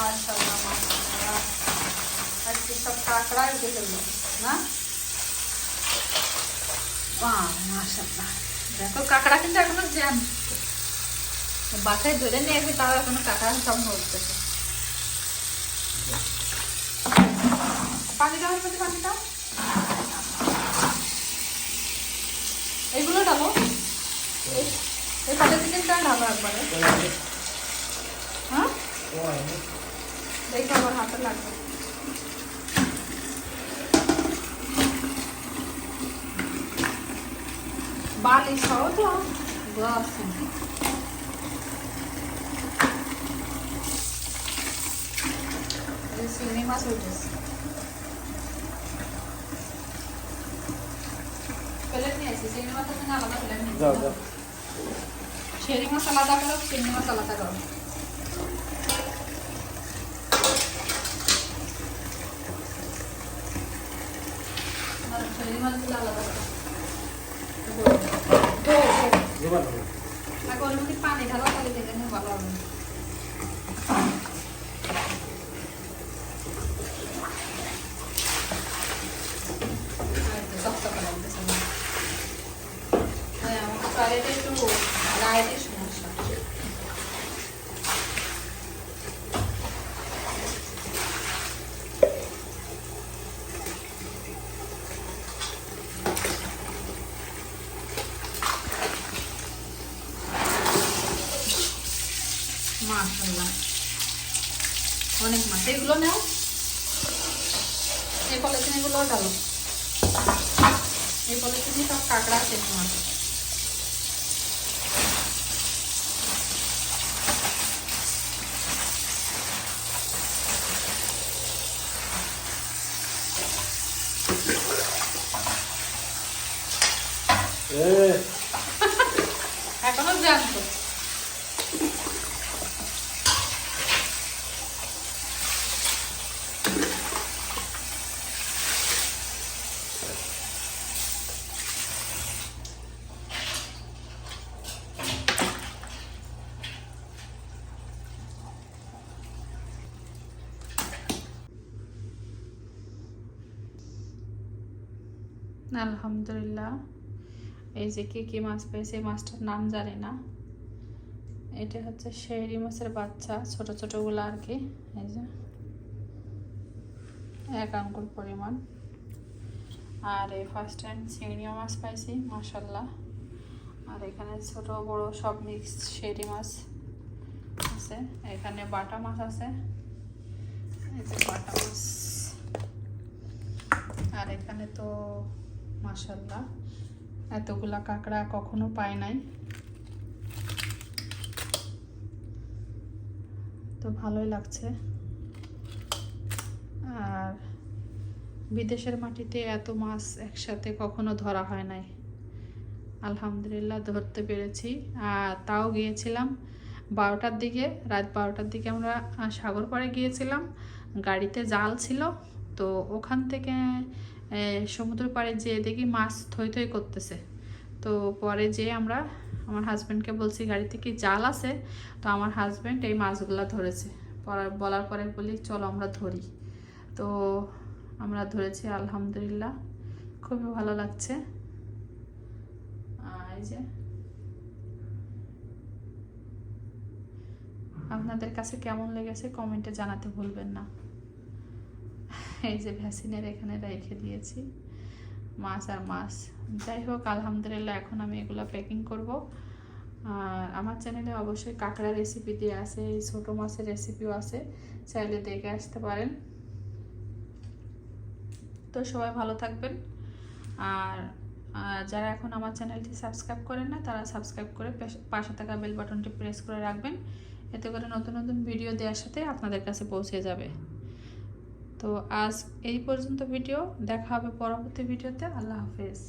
মাশাআল্লাহ মাশাআল্লাহ। আজকে সব কাঁকড়া উঠে ফেলল না? বাহ, মাশাআল্লাহ। দেখো, কাঁকড়া কিন্তু এখনও জ্যাম। বাসায় ধরে নিয়ে আসি তাও এখনও কাঁকড়া সব নড়তেছে। পানি দাও মধ্যে পানি দাও এগুলো ডালো এই- এই পাটা চিকেনটা ঢালো একবারে। হ্যাঁ? দেখো আমার হাতে লাগবে বালি সহ তো বাস চিংড়ি মাছ উঠেছে প্লেট নিয়ে আসি চিংড়ি মাছের জন্য আলাদা প্লেট নিয়ে যাও যাও শেরি মাছ আলাদা করো চিংড়ি মাছ আলাদা করো আর শেরি মাছগুলো আলাদা করো ধো, ধো, ধো। জোগাড় হবে আগে ওর মধ্যে পানি ঢালো তাহলে দেখে নিয়ে ভালো হবে আর একটু শক্ত করে লাগতেছে না। হ্যাঁ, আমার টয়লেটে একটু লাইটের সমস্যা মাশাল্লাহ অনেক মাছ। এগুলো নাও। এই পলিথিন এগুলো ডালো এই পলিথিনে সব কাঁকড়া আছে মাছ এ এখনও জানতো আলহামদুলিল্লাহ। এই যে কি কি মাছ পেয়েছে, এই মাছটার নাম জানি না। এটা হচ্ছে শেরি মাছের বাচ্চা, ছোট ছোটগুলো আর কি। এই যে এক আঙ্গুল পরিমাণ। আর এই ফার্স্ট টাইম চিংড়ি মাছ পাইছি মাসাল্লাহ আর এখানে ছোট বড় সব মিক্স শেরি মাছ আছে। এখানে বাটা মাছ আছে। এই যে বাটা মাছ। আর এখানে তো মাসাল্লাহ এতগুলা কাঁকড়া কখনো পায় নাই। তো ভালোই লাগছে। আর বিদেশের মাটিতে এত মাছ একসাথে কখনো ধরা হয় নাই। আলহামদুলিল্লাহ ধরতে পেরেছি। আর তাও গিয়েছিলাম বারোটার দিকে, রাত বারোটার দিকে আমরা সাগর পাড়ে গিয়েছিলাম। গাড়িতে জাল ছিল। তো ওখান থেকে সমুদ্র পাড়ে যেয়ে দেখি মাছ থই থই করতেছে। তো পরে যে আমরা আমার হাজব্যান্ডকে বলছি, গাড়িতে কি জাল আছে? তো আমার হাজব্যান্ড এই মাছগুলো ধরেছে। বলার পরে বলি, চলো আমরা ধরি। তো আমরা ধরেছি, আলহামদুলিল্লাহ, খুবই ভালো লাগছে। এই যে। আপনাদের কাছে কেমন লেগেছে কমেন্টে জানাতে ভুলবেন না। এই যে ভ্যাসিনের এখানে রেখে দিয়েছি। মাছ আর মাছ। যাই হোক, আলহামদুলিল্লাহ এখন আমি এগুলো প্যাকিং করব। আর আমার চ্যানেলে অবশ্যই কাঁকড়া রেসিপি দিয়ে আছে, এই ছোটো মাছের রেসিপিও আছে। চাইলে দেখে আসতে পারেন। তো সবাই ভালো থাকবেন। আর যারা এখন আমার চ্যানেলটি সাবস্ক্রাইব করেন না, তারা সাবস্ক্রাইব করে পাশে থাকা বেল বাটনটি প্রেস করে রাখবেন। এতে করে নতুন নতুন ভিডিও দেওয়ার সাথে আপনাদের কাছে পৌঁছে যাবে। তো আজ এই পর্যন্ত ভিডিও। দেখা হবে পরবর্তী ভিডিওতে। আল্লাহ হাফেজ।